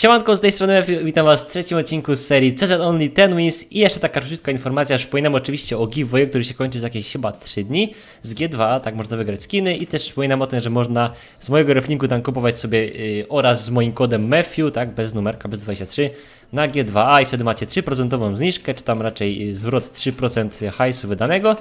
Siemanko, z tej strony witam was w trzecim odcinku z serii CZ Only 10 Wins i jeszcze taka króciutka informacja, przypominam oczywiście o giveawayu, który się kończy za jakieś chyba 3 dni z G2, tak można wygrać skiny i też przypominam o tym, że można z mojego reflinku tam kupować sobie yy, oraz z moim kodem Matthew, tak, bez numerka, bez 23 na G2A i wtedy macie 3% zniżkę, czy tam raczej yy, zwrot 3% hajsu wydanego.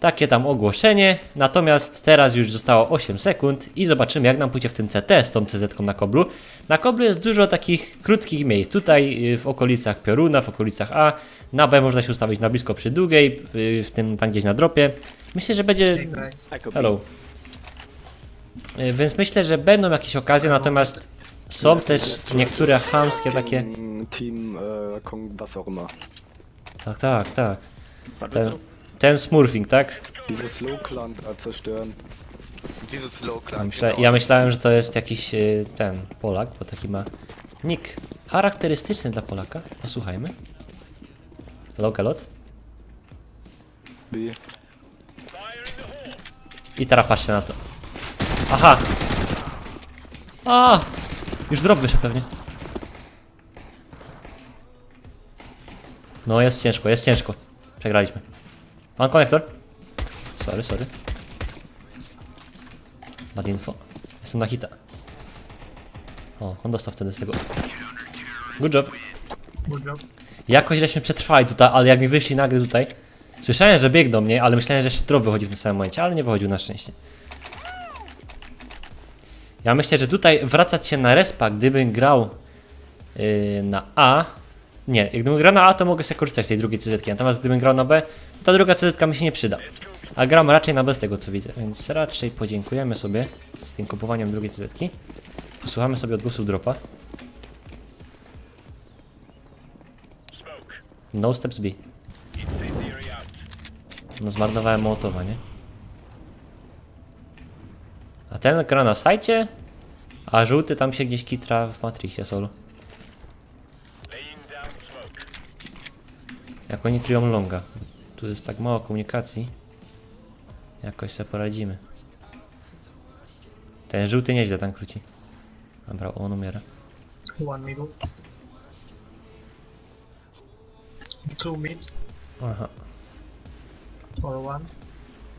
Takie tam ogłoszenie, natomiast teraz już zostało 8 sekund i zobaczymy jak nam pójdzie w tym CT z tą CZ na koblu. Na koblu jest dużo takich krótkich miejsc, tutaj y, w okolicach pioruna, w okolicach A, na B można się ustawić na blisko przy długiej, y, w tym tam gdzieś na dropie. Myślę, że będzie... Hello. Y, Więc myślę, że będą jakieś okazje, natomiast są też niektóre chamskie takie... Team, Kong, was auch immer. Tak, tak, tak. Ten, ten smurfing, tak? Dieses zerstören. Dieses Ja, myślę, ja myślałem, że to jest jakiś y, ten Polak, bo taki ma nick charakterystyczny dla Polaka. Posłuchajmy. Lokalot. B. I teraz patrzcie na to. Aha! A! Już drop wyszedł pewnie. No jest ciężko, jest ciężko. Przegraliśmy. Mam konektor? Sorry, sorry. Bad info. Jestem na hita. O, on dostał wtedy z tego. Good job. Jakoś żeśmy przetrwali tutaj, ale jak mi wyszli nagle tutaj. Słyszałem, że biegną mnie, ale myślałem, że jeszcze drop wychodzi w tym samym momencie, ale nie wychodził na szczęście. Ja myślę, że tutaj wracać się na respa, gdybym grał yy, na A. Nie, gdybym grał na A, to mogę sobie korzystać z tej drugiej CZ. Natomiast gdybym grał na B, to ta druga CZ mi się nie przyda. A gram raczej na B z tego co widzę, więc raczej podziękujemy sobie z tym kupowaniem drugiej CZ. Posłuchamy sobie odgłosów dropa. No steps B. No zmarnowałem Mołotowa, nie? A ten gra na sajcie, a żółty tam się gdzieś kitra w Matrixie solo. Jak oni kryją longa. Tu jest tak mało komunikacji. Jakoś sobie poradzimy. Ten żółty nieźle tam króci. Dobra, on umiera. One middle. Two mid Aha. or one.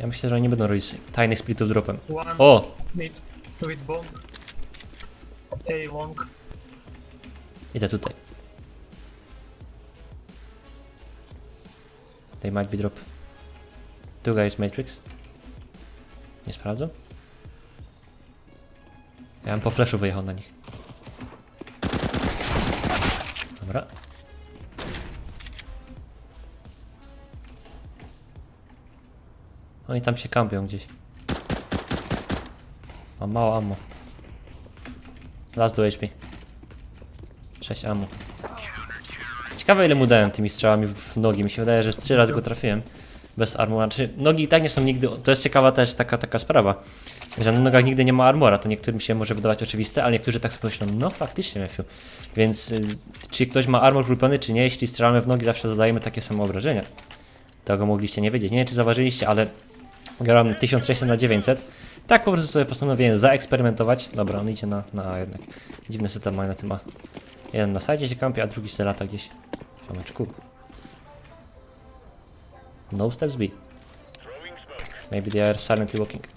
Ja myślę, że oni nie będą robić tajnych splitów dropem. One O! mid with bomb. A long. Idę tutaj. They might be drop. Two guys Matrix. Nie sprawdzą? Ja bym po flashu wyjechał na nich. Dobra. Oni tam się kampią gdzieś. Mam mało ammo. Last do HP. 6 ammo. Ciekawe ile mu dałem tymi strzałami w, nogi. Mi się wydaje, że z 3 razy go trafiłem. Bez armora. Znaczy, nogi i tak nie są nigdy. To jest ciekawa też taka, taka sprawa. Że na nogach nigdy nie ma armora. To niektórym się może wydawać oczywiste, ale niektórzy tak sobie myślą, no faktycznie, Matthew. Więc y, czy ktoś ma armor kupiony, czy nie, jeśli strzelamy w nogi, zawsze zadajemy takie same obrażenia. Tego mogliście nie wiedzieć. Nie wiem, czy zauważyliście, ale grałem 1600 na 900. Tak po prostu sobie postanowiłem zaeksperymentować. Dobra, on idzie na, na jednak. Dziwny setup ma na tym. Jeden na sajcie się kampi, a drugi se lata gdzieś. Siomeczku. No steps B. Maybe they are silently walking.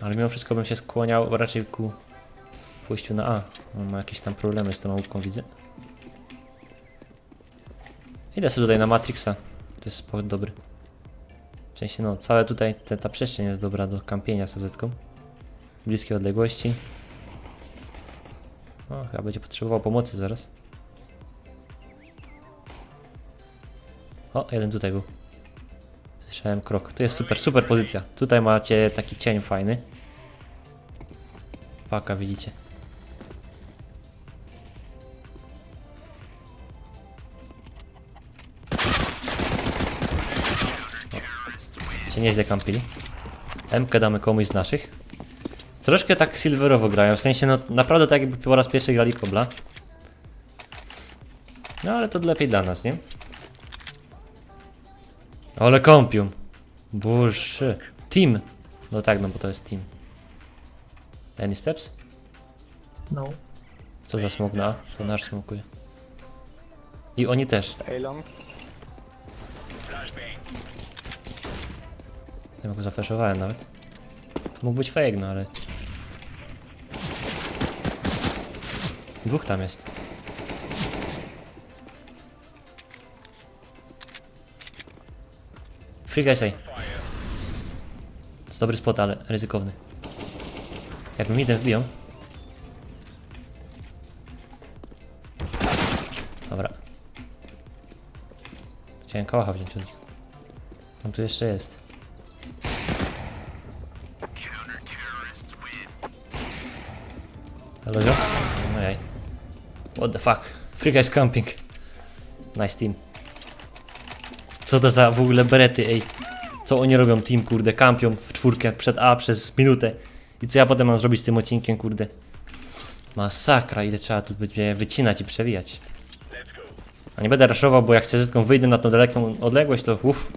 Ale mimo wszystko bym się skłaniał raczej ku pójściu na A. On ma jakieś tam problemy z tą łupką, widzę. Idę sobie tutaj na Matrixa. To jest sport dobry. W sensie no, całe tutaj, ta przestrzeń jest dobra do kampienia z zetką. Bliskie odległości. O, chyba będzie potrzebował pomocy zaraz. O, jeden tutaj był. Słyszałem krok. To jest super, super pozycja. Tutaj macie taki cień fajny. Paka, widzicie. O, się nieźle kampili. MK damy komuś z naszych. Troszkę tak silverowo grają, w sensie no naprawdę tak jakby po raz pierwszy grali kobla. No ale to lepiej dla nas, nie? Ale kompium. Boże. Team. No tak, no bo to jest team. Any steps? No. Co za smok na? To nasz smokuje. I oni też. A-Long. Ja go zaflaszowałem nawet. Mógł być fake, no ale... Dwóch tam jest. Free guys, ej. To jest dobry spot, ale ryzykowny. Jak mi idę wbiją. Dobra. Chciałem kałacha wziąć od nich. On tu jeszcze jest. Hello, Joe? What the fuck? Free guys camping. Nice team. Co to za w ogóle berety, ej? Co oni robią, team, kurde? Kampią w czwórkę przed A przez minutę. I co ja potem mam zrobić z tym odcinkiem, kurde? Masakra, ile trzeba tu będzie wycinać i przewijać. A nie będę raszował, bo jak chcę zetką wyjdę na tą daleką odległość, to uff.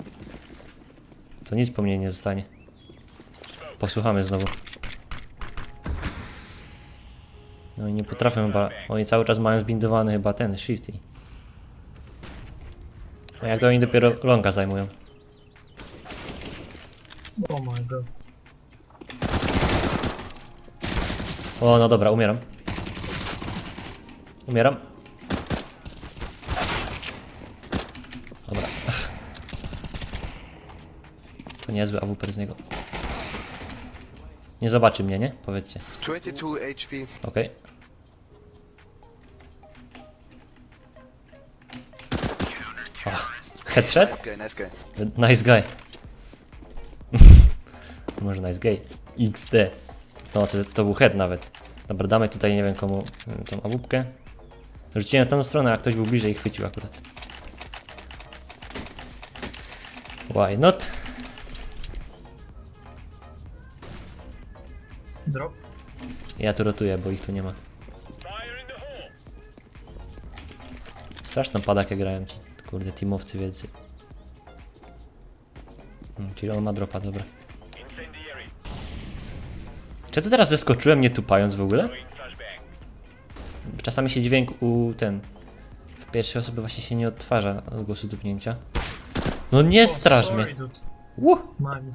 To nic po mnie nie zostanie. Posłuchamy znowu. No i nie potrafią chyba, oni cały czas mają zbindowany chyba ten shifty. A jak to oni dopiero longa zajmują? Oh my god. O, no dobra, umieram. Umieram. Dobra. To niezły AWP z niego. Nie zobaczy mnie, nie? Powiedzcie. 22 HP. Okej. Okay. Headshot? Nice guy, nice guy. Nice guy. Może nice guy. XD. No, to, to był head nawet. Dobra, damy tutaj nie wiem komu y, tą awupkę. Rzuciłem w tą stronę, a ktoś był bliżej i chwycił akurat. Why not? Drop. Ja tu rotuję, bo ich tu nie ma. Straszną padakę grałem ci, kurde, teamowcy wielcy. Hmm, czyli on ma dropa, dobra. Czy to teraz zeskoczyłem nie tupając w ogóle? Czasami się dźwięk u ten... W pierwszej osobie właśnie się nie odtwarza od głosu tupnięcia. No nie straż mnie!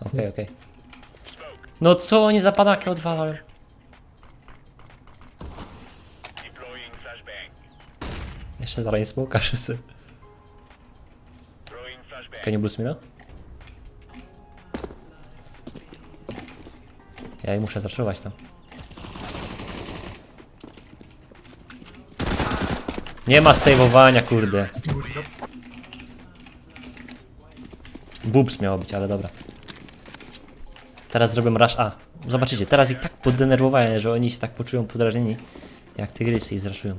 Okej, okej. No co oni za padakę odwalają? Jeszcze zaraz nie smoka wszyscy. Can you boost me now? Ja i muszę zaszować tam. Nie ma saveowania, kurde. Boobs miało być, ale dobra. Teraz zrobię rush A. Zobaczycie, teraz ich tak poddenerwowałem, że oni się tak poczują podrażnieni, jak tygrysy i zraszują.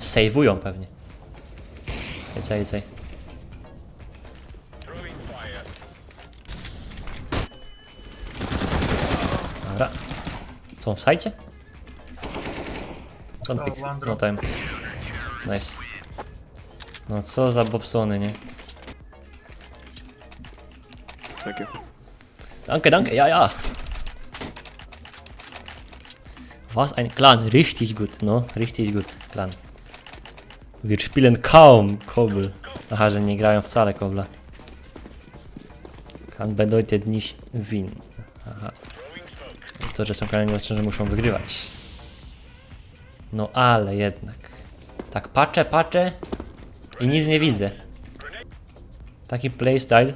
Sejwują pewnie. Jedź, jedź, On w sajcie? O, pik? No time. Nice. No co za bobsony, nie? You. Danke, danke, ja, ja. Was ein Clan, richtig gut, no, richtig gut, Clan. Wir spielen kaum Kobel. Aha, że nie grają wcale Kobla. Clan bedeutet nicht win. Aha. To, że są klany nie oznacza, że muszą wygrywać. No ale jednak. Tak patrzę, patrzę i nic nie widzę. Taki playstyle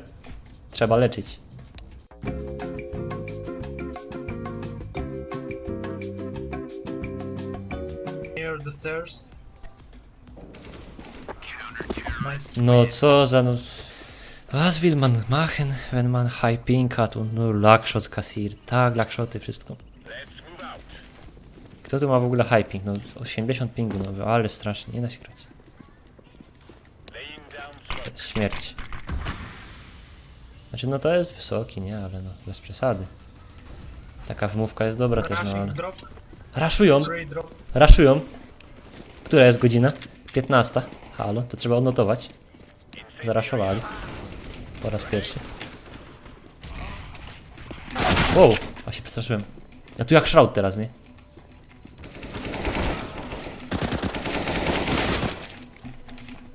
trzeba leczyć. No co za no... Was will man machen, wenn man high ping hat und nur Lackshot kassiert? Tak, Lackshoty, wszystko. Kto tu ma w ogóle high ping? No 80 pingu, no ale strasznie, nie da się grać. To jest śmierć. Znaczy no to jest wysoki, nie? Ale no bez przesady. Taka wymówka jest dobra też, no ale... Raszują, raszują. Która jest godzina? 15. Halo, to trzeba odnotować. Zaraszowali. Po raz pierwszy. Wow, a się przestraszyłem. Ja tu jak szraut teraz, nie?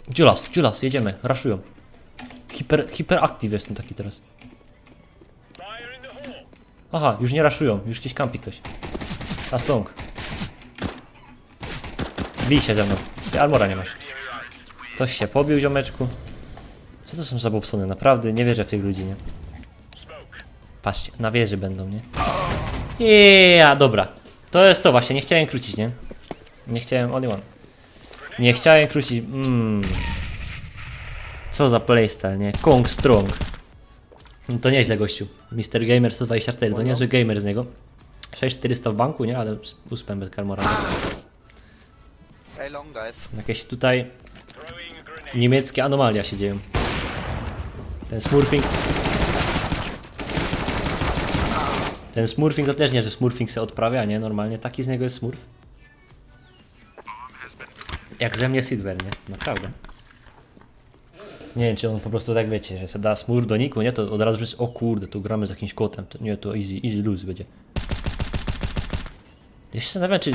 Dziulas, dziulas, jedziemy, raszują. Hiper, hiperaktyw jestem taki teraz. Aha, już nie raszują, już gdzieś kampi ktoś. Na stąg. Bij się ze mną. Ty armora nie masz. Ktoś się pobił, ziomeczku. Co to są za bobsony? Naprawdę nie wierzę w tych ludzi, nie? Patrzcie, na wieży będą, nie? Ja, dobra. To jest to właśnie, nie chciałem krócić, nie? Nie chciałem, only one. Nie chciałem krócić, mmm. Co za playstyle, nie? Kong Strong. No to nieźle, gościu. Mr. Gamer 124, to niezły gamer z niego. 6400 w banku, nie? Ale z uspem bez karmora. Jakieś tutaj niemieckie anomalia się dzieją. Ten smurfing. Ten smurfing to też nie, że smurfing se odprawia, nie? Normalnie taki z niego jest smurf. Jak ze mnie Silver, nie? Naprawdę. Nie wiem, czy on po prostu tak wiecie, że se da smurf do niku, nie? To od razu jest, o kurde, tu gramy z jakimś kotem. To, nie, to easy, easy lose będzie. Ja się zastanawiam, czy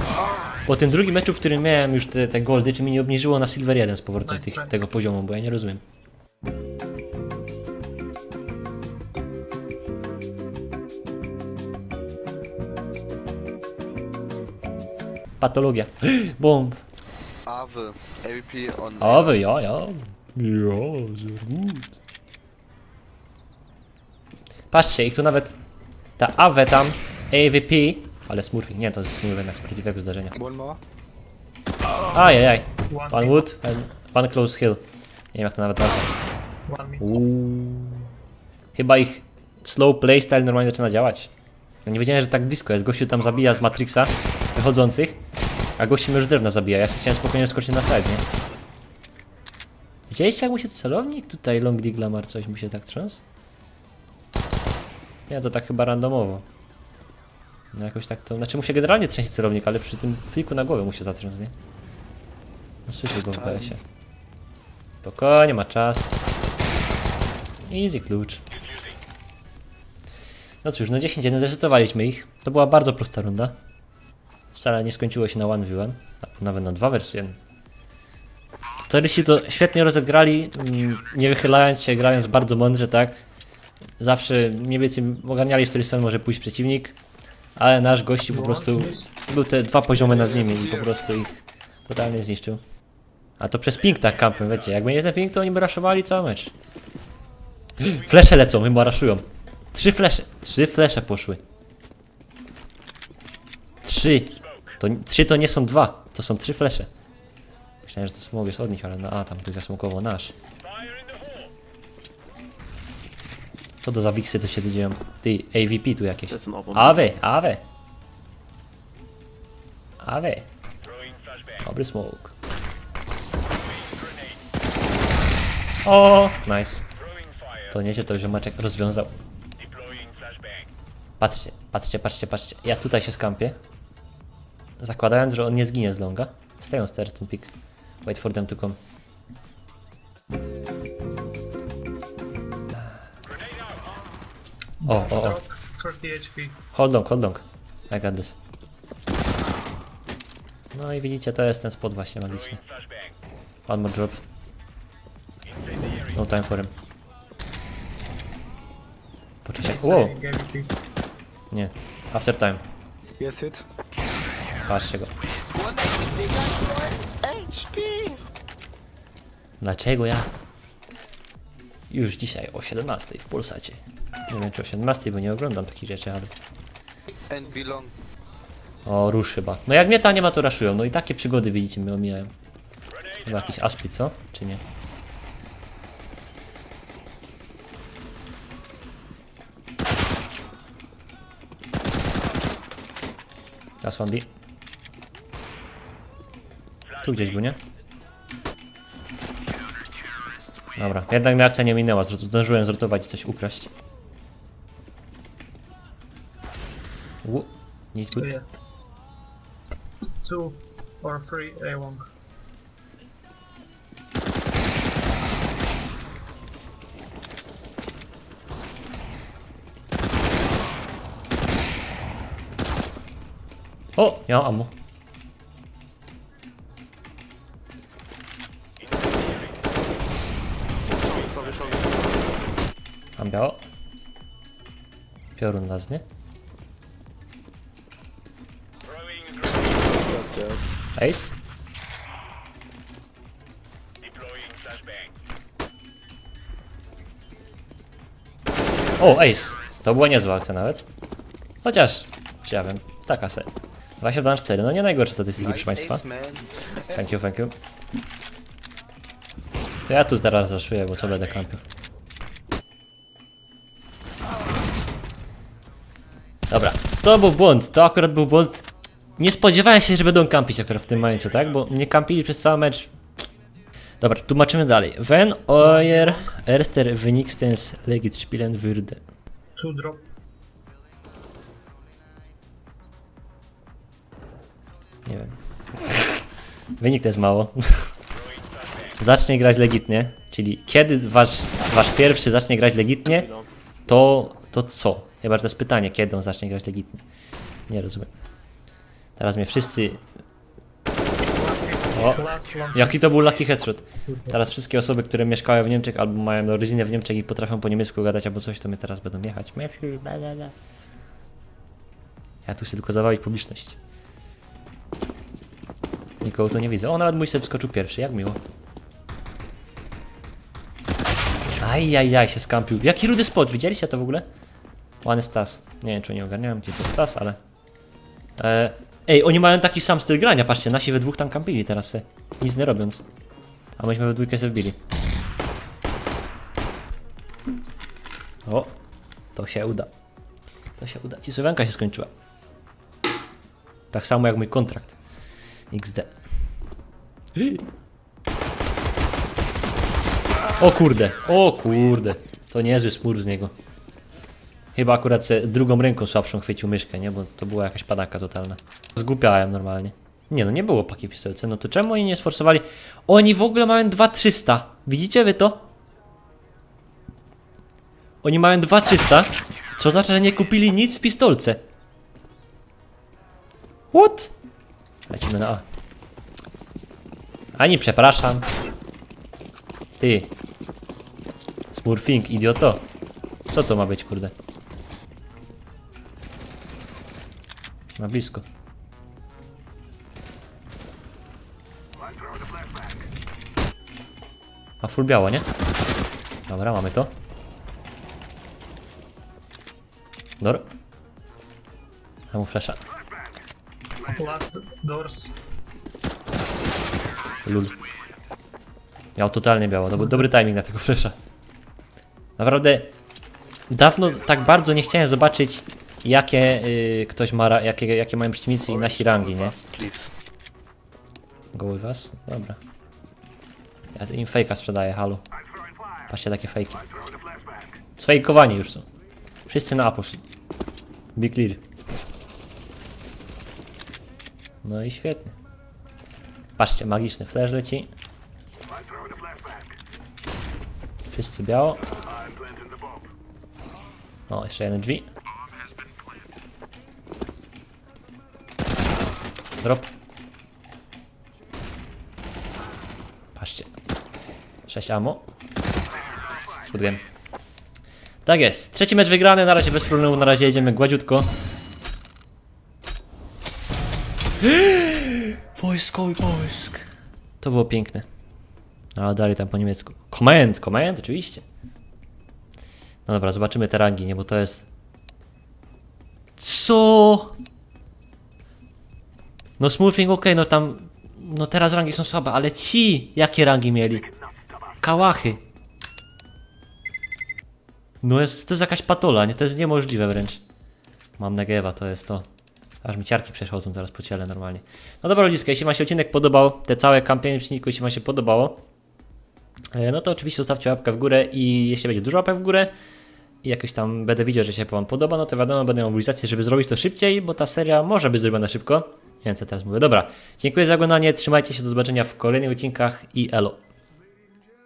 po tym drugim meczu, w którym miałem już te, te goldy, czy mi nie obniżyło na Silver 1 z powrotem tych, tego poziomu, bo ja nie rozumiem. Patologia. Bomb. Ave. AVP on. Awe, ja, ja. Ja, sehr gut. Patrzcie, ich tu nawet ta Awe tam, AVP, ale smurfing, nie, to jest smurf jednak z prawdziwego zdarzenia. One more. Ajajaj, One wood, and one close hill. Nie wiem jak to nawet nazwać. Uuu. Chyba ich slow playstyle normalnie zaczyna działać. Ja nie wiedziałem, że tak blisko jest. Gościu tam zabija z Matrixa wychodzących, a gościu mnie już drewna zabija. Ja chciałem spokojnie skoczyć na side, nie? Widzieliście jak mu się celownik? Tutaj Long Dick Lamar coś mu się tak trząsł? Nie, to tak chyba randomowo. No jakoś tak to... Znaczy mu się generalnie trzęsie celownik, ale przy tym fliku na głowę mu się zatrząsł, nie? No słyszę go w BS-ie. Spokojnie, ma czas. Easy klucz. No cóż, no 10 1 zresetowaliśmy ich. To była bardzo prosta runda. Wcale nie skończyło się na 1v1, a nawet na 2 vs 1. Torysi to świetnie rozegrali, mm, nie wychylając się, grając bardzo mądrze, tak? Zawsze mniej więcej ogarniali, z której strony może pójść przeciwnik, ale nasz gościu po prostu był te dwa poziomy nad nimi i po prostu ich totalnie zniszczył. A to przez ping tak kampem, wiecie, jakby nie ten ping, to oni by raszowali cały mecz. Flesze lecą, chyba raszują. Trzy flesze, trzy flesze poszły. Trzy. To, trzy to nie są dwa, to są trzy flesze. Myślałem, że to smog jest od nich, ale no a, tam ktoś zasmokował nasz. Co to za wiksy to się dzieją? Ty, AVP tu jakieś. Awe, awe. Awe. Dobry smoke. O, nice. To nie się to ziomeczek rozwiązał. Patrzcie, patrzcie, patrzcie, patrzcie. Ja tutaj się skampię. Zakładając, że on nie zginie z longa. On stairs, ten pick. Wait for them to come. O, o, o. Drop. 30 HP. Hold long, hold long. I got this. No i widzicie, to jest ten spot właśnie magiczny. One more drop. No time for him. Poczekaj. Wow, nie. After time. Yes, hit. Patrzcie go. Dlaczego ja? Już dzisiaj o 17 w Polsacie. Nie wiem czy o 17, bo nie oglądam takich rzeczy, ale... O, rusz chyba. No jak mnie ta nie ma, to raszują. No i takie przygody widzicie, mnie omijają. Chyba jakiś aspid, co? Czy nie? Raz one B. Tu gdzieś był, nie? Dobra, jednak mnie akcja nie minęła, zdążyłem zrotować i coś ukraść. U, nic good. two or three A long. O, ja mam ammo. Mam biało. Piorun ist. Ace? O, Ace! To była niezła akcja nawet. Chociaż, wiem, taka se. 27 na 4, no nie najgorsze statystyki, proszę Państwa. Thank you, thank you. To ja tu teraz zaszuję, bo co będę kampił. Dobra, to był błąd, to akurat był błąd. Nie spodziewałem się, że będą kampić akurat w tym momencie, tak? Bo nie kampili przez cały mecz. Dobra, tłumaczymy dalej. Wenn euer erster wenigstens legit spielen würde. Two drop. Nie wiem. Wynik to jest mało. zacznie grać legitnie, czyli kiedy wasz, wasz pierwszy zacznie grać legitnie, to, to co? Chyba, to jest pytanie, kiedy on zacznie grać legitnie. Nie rozumiem. Teraz mnie wszyscy... O, jaki to był lucky headshot. Teraz wszystkie osoby, które mieszkają w Niemczech albo mają rodzinę w Niemczech i potrafią po niemiecku gadać albo coś, to mnie teraz będą jechać. Ja tu chcę tylko zabawić publiczność. Nikogo tu nie widzę. O, nawet mój sobie wskoczył pierwszy, jak miło. Ajajaj, się skampił. Jaki rudy spot, widzieliście to w ogóle? Ładny Stas. Nie wiem, czy nie ogarniałem, gdzie to Stas, ale... E, ej, oni mają taki sam styl grania, patrzcie, nasi we dwóch tam kampili teraz se. Nic nie robiąc. A myśmy we dwójkę se wbili. O, to się uda. To się uda. Ci słowianka się skończyła. Tak samo jak mój kontrakt. XD. O kurde, o kurde. To niezły smurf z niego. Chyba akurat drugą ręką słabszą chwycił myszkę, nie? Bo to była jakaś padaka totalna. Zgłupiałem normalnie. Nie no, nie było paki w pistoletce. No to czemu oni nie sforsowali? Oni w ogóle mają 2300. Widzicie wy to? Oni mają 2300, co oznacza, że nie kupili nic w pistolce. What? Lecimy na A. Ani przepraszam. Ty. Smurfing, idioto. Co to ma być, kurde? Na blisko. A full biało, nie? Dobra, mamy to. Dobra. Dam mu flasha. Last doors. Lul. Miał totalnie biało. Był dobry timing na tego flasha. Naprawdę dawno tak bardzo nie chciałem zobaczyć jakie y, ktoś ma, jakie, jakie mają przeciwnicy i nasi rangi, nie? Please. Goły was? Dobra. Ja im fejka sprzedaję, halu. Patrzcie, takie fejki. Sfejkowani już są. Wszyscy na A poszli. Be clear. No i świetnie. Patrzcie, magiczny flash leci. Wszyscy biało. O, jeszcze jeden drzwi. Drop. Patrzcie. 6 ammo. Zgubiłem. Tak jest. Trzeci mecz wygrany, na razie bez problemu, na razie jedziemy gładziutko. Wojskowy wojsk. To było piękne. A dalej tam po niemiecku. Command, command, oczywiście. No dobra, zobaczymy te rangi, nie, bo to jest... Co? No smurfing okej, no tam... No teraz rangi są słabe, ale ci jakie rangi mieli? Kałachy. No jest, to jest jakaś patola, nie? To jest niemożliwe wręcz. Mam Negewa, to jest to. Aż mi ciarki przechodzą teraz po ciele normalnie. No dobra ludziska, jeśli wam się odcinek podobał, te całe kampanie przeciwników, jeśli wam się podobało, e, no to oczywiście zostawcie łapkę w górę i jeśli będzie dużo łapek w górę i jakoś tam będę widział, że się wam podoba, no to wiadomo, będę miał mobilizację, żeby zrobić to szybciej, bo ta seria może być zrobiona szybko. Nie wiem co teraz mówię. Dobra, dziękuję za oglądanie, trzymajcie się, do zobaczenia w kolejnych odcinkach i elo.